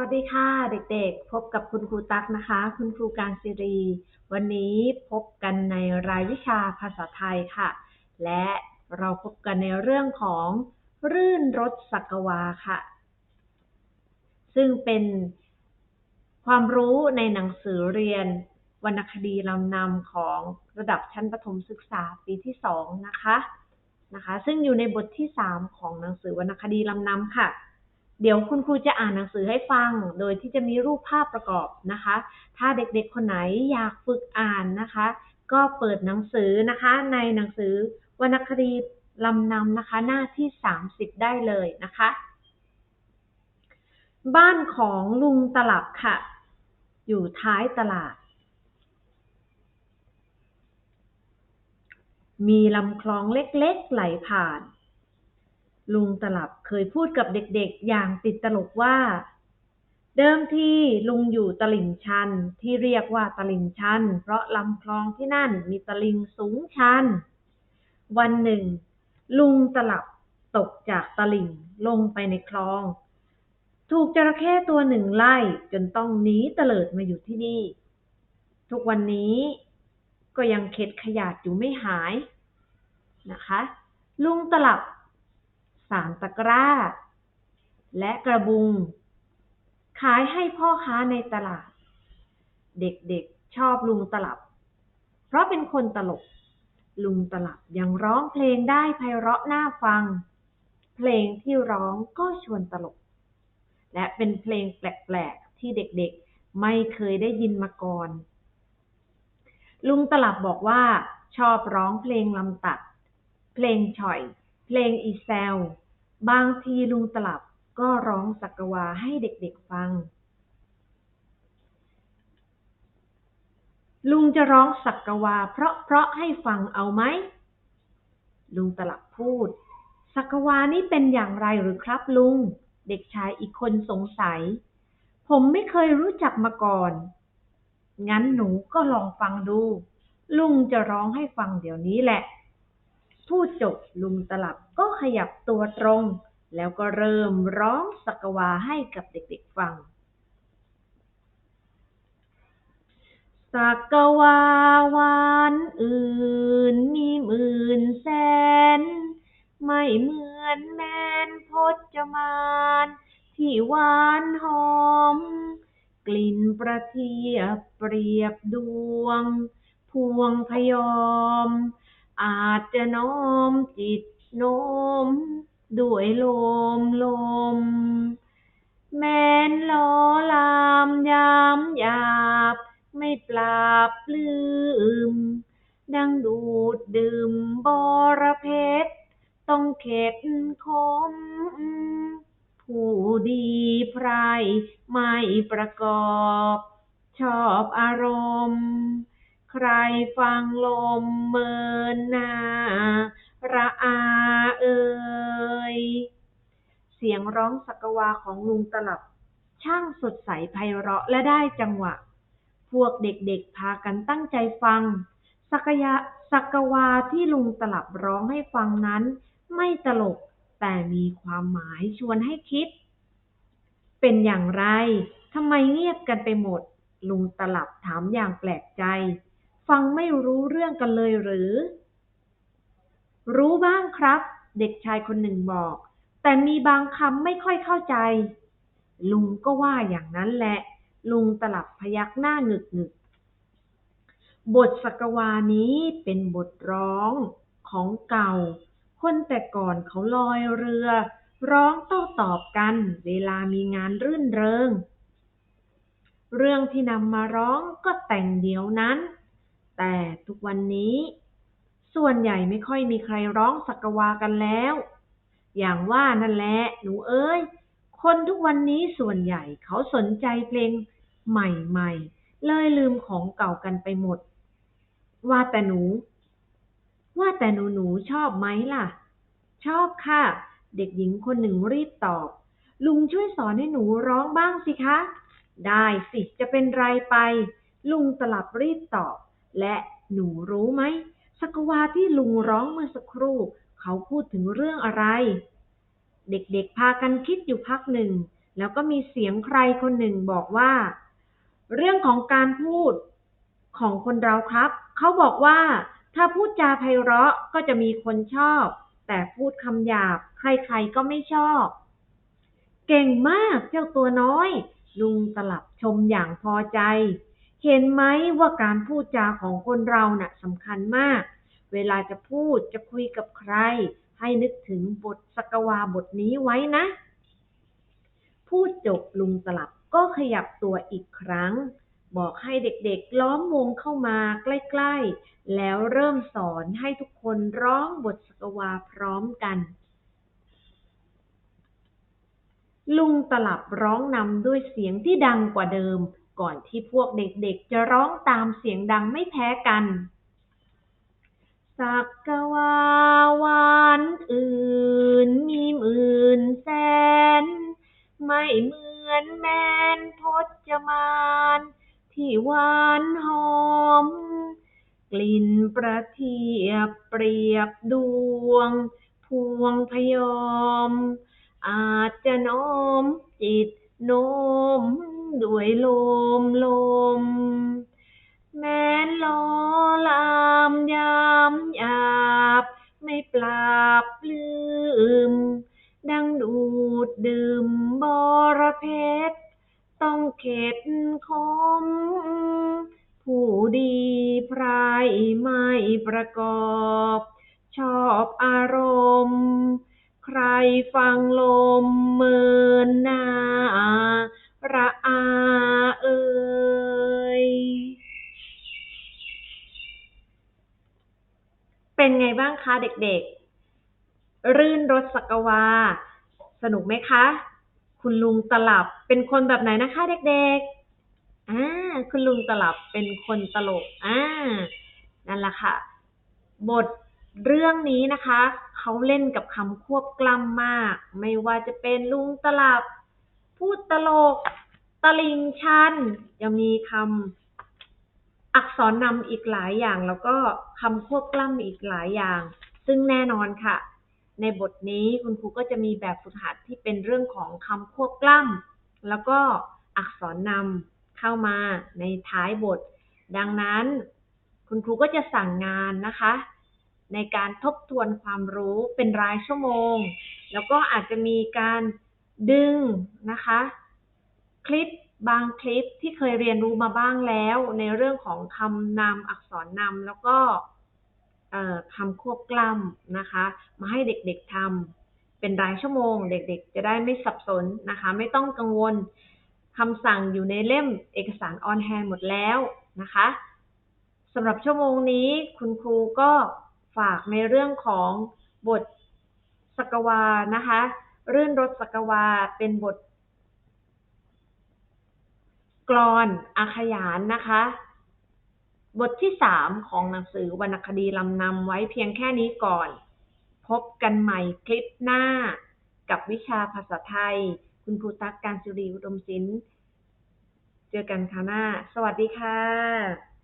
วัสดีค่ะ เด็กๆ พบกับคุณครูตั๊กนะคะ คุณครูการศิรี วันนี้พบกันในรายวิชาภาษาไทยค่ะ และเราพบกันในเรื่องของรื่นรสสักวาค่ะ ซึ่งเป็นความรู้ในหนังสือเรียนวรรณคดีลำนำของระดับชั้นประถมศึกษาปีที่สองนะคะนะคะ ซึ่งอยู่ในบทที่สามของหนังสือวรรณคดีลำนำค่ะ เดี๋ยวคุณครูจะอ่านหนังสือให้ฟัง โดยที่จะมีรูปภาพประกอบนะคะ ถ้าเด็กๆคนไหนอยากฝึกอ่านนะคะ ก็เปิดหนังสือนะคะ ในหนังสือวรรณคดีลำนำนะคะ หน้าที่ 30 ได้เลยนะคะ บ้านของลุงตลับค่ะ อยู่ท้ายตลาด มีลำคลองเล็กๆไหลผ่าน ลุงตลับเคยพูดกับเด็กๆ อย่างติดตลกว่า เดิมทีลุงอยู่ตลิ่งชันที่เรียกว่าตลิ่งชัน เพราะลำคลองที่นั่นมีตลิ่งสูงชัน วันหนึ่ง ลุงตลับตกจากตลิ่งลงไปในคลอง ถูกจระเข้ตัวหนึ่งไล่จนต้องหนีเตลิดมาอยู่ที่นี่ ทุกวันนี้ก็ยังเข็ดขยาดอยู่ไม่หายนะคะ ลุงตลับ สามตะกร้า และกระบุง ขายให้พ่อค้าในตลาด เด็กๆชอบลุงตลับ เพราะเป็นคนตลก ลุงตลับยังร้องเพลงได้ไพเราะน่าฟัง เพลงที่ร้องก็ชวนตลก และเป็นเพลงแปลกๆที่เด็กๆไม่เคยได้ยินมาก่อน ลุงตลับบอกว่าชอบร้องเพลงลำตัด เพลงฉ่อย เพลงอีแซวบางทีลุงตลับก็ร้องสักวาให้เด็กๆฟัง ลุงจะร้องสักวาเพราะเพราะให้ฟังเอาไหม ลุงตลับพูด สักวานี่เป็นอย่างไรหรือครับลุง เด็กชายอีกคนสงสัย ผมไม่เคยรู้จักมาก่อน งั้นหนูก็ลองฟังดู ลุงจะร้องให้ฟังเดี๋ยวนี้แหละ พูดจบลุงตลับก็ขยับตัวตรง แล้วก็เริ่มร้องสักวาให้กับเด็กๆฟังสักวาวานอื่นมีหมื่นแสน ไม่เหมือนแมนพจมานที่หวานหอม กลิ่นประเทียบเปรียบดวง พวงพยอม อาจจะน้อมจิตโน้มด้วยลมลม แม้นล้อลามยามหยาบ ไม่ปราบลืม ดังดูดดื่มบอระเพชรต้องเข็ดคม ผู้ดีไพรไม่ประกอบ ชอบอารมณ์ ใครฟังลมเมินนาระอาเอ่ยเสียงร้องสักวาของลุงตลับ ช่างสดใสไพเราะและได้จังหวะ พวกเด็กๆพากันตั้งใจฟัง สักยะสักวาที่ลุงตลับร้องให้ฟังนั้น ไม่ตลกแต่มีความหมายชวนให้คิด เป็นอย่างไรทำไมเงียบกันไปหมด ลุงตลับถามอย่างแปลกใจ ฟังไม่รู้เรื่องกันเลยหรือ รู้บ้างครับ เด็กชายคนหนึ่งบอก แต่มีบางคำไม่ค่อยเข้าใจ ลุงก็ว่าอย่างนั้นแหละ ลุงตลับพยักหน้าหงึกหงึกบทสกวานี้เป็นบทร้องของเก่า คนแต่ก่อนเขาลอยเรือ ร้องโต้ตอบกัน เวลามีงานรื่นเริง เรื่องที่นำมาร้องก็แต่งเดียวนั้น แต่ทุกวันนี้ ส่วนใหญ่ไม่ค่อยมีใครร้องสักวากันแล้ว อย่างว่านั่นแหละหนูเอ้ย คนทุกวันนี้ส่วนใหญ่เขาสนใจเพลงใหม่ๆ เลยลืมของเก่ากันไปหมด ว่าแต่หนู ว่าแต่หนูหนูชอบไหมล่ะ ชอบค่ะ เด็กหญิงคนหนึ่งรีบตอบ ลุงช่วยสอนให้หนูร้องบ้างสิคะ ได้สิจะเป็นไรไป ลุงตลับรีบตอบ และหนูรู้ไหมสักวาที่ลุงร้องเมื่อสักครู่ เขาพูดถึงเรื่องอะไร เด็กๆพากันคิดอยู่พักหนึ่ง แล้วก็มีเสียงใครคนหนึ่งบอกว่า เรื่องของการพูดของคนเราครับ เขาบอกว่าถ้าพูดจาไพเราะก็จะมีคนชอบ แต่พูดคำหยาบใครๆก็ไม่ชอบ เก่งมากเจ้าตัวน้อย ลุงตลับชมอย่างพอใจ เห็นไหมว่าการพูดจาของคนเราน่ะสำคัญมาก เวลาจะพูดจะคุยกับใคร ให้นึกถึงบทสกวาบทนี้ไว้นะ พูดจบลุงตลับก็ขยับตัวอีกครั้ง บอกให้เด็กๆล้อมวงเข้ามาใกล้ๆ แล้วเริ่มสอนให้ทุกคนร้องบทสกวาพร้อมกัน ลุงตลับร้องนำด้วยเสียงที่ดังกว่าเดิม ก่อนที่พวกเด็กๆ จะร้องตามเสียงดังไม่แพ้กัน สักกวาวันอื่นมีหมื่นแสน ไม่เหมือนแมนพจมานที่หวานหอม กลิ่นประเทียบเปรียบดวง พวงพยอม อาจจะน้อมจิตโน้ม ด้วยลมลม แม้นล้อลามยามหยาบ ไม่ปราบลืม ดังดูดดื่มบอระเพชรต้องเข็ดคม ผู้ดีพรายไม่ประกอบ ชอบอารมณ์ ใครฟังลมเมินนา เป็นไงบ้างคะเด็กๆ รื่นรสสักวา สนุกไหมคะ คุณลุงตลับเป็นคนแบบไหนนะคะเด็กๆอ่าคุณลุงตลับเป็นคนตลกอ่านั่นแหละค่ะ บทเรื่องนี้นะคะ เขาเล่นกับคำควบกล้ำมาก ไม่ว่าจะเป็นลุงตลับ พูดตลก ตลิงชัน ยังมีคำ อักษรนำอีกหลายอย่างแล้วก็คำควบกล้ำอีกหลายอย่าง ซึ่งแน่นอนค่ะ ในบทนี้คุณครูก็จะมีแบบฝึกหัดที่เป็นเรื่องของคำควบกล้ำแล้วก็อักษรนำเข้ามาในท้ายบท ดังนั้น คุณครูก็จะสั่งงานนะคะ ในการทบทวนความรู้เป็นรายชั่วโมง แล้วก็อาจจะมีการดึงนะคะ คลิป บางคลิปที่เคยเรียนรู้มาบ้างแล้ว ในเรื่องของคำนำอักษรนำแล้วก็คำควบกล้ำนะคะ มาให้เด็กๆทำเป็นรายชั่วโมง เด็กๆ จะได้ไม่สับสนนะคะ ไม่ต้องกังวลคำสั่งอยู่ในเล่มเอกสารออนแฮนหมดแล้วนะคะสำหรับชั่วโมงนี้คุณครูก็ฝากในเรื่องของบทสกวานะคะ รื่นรสสกวาเป็นบท กลอนอาขยานนะคะ บทที่สามของหนังสือวรรณคดีลำนำไว้เพียงแค่นี้ก่อน พบกันใหม่คลิปหน้า กับวิชาภาษาไทย คุณครูตักการจุรีอุดมศิลป์เจอกันคราวหน้า สวัสดีค่ะ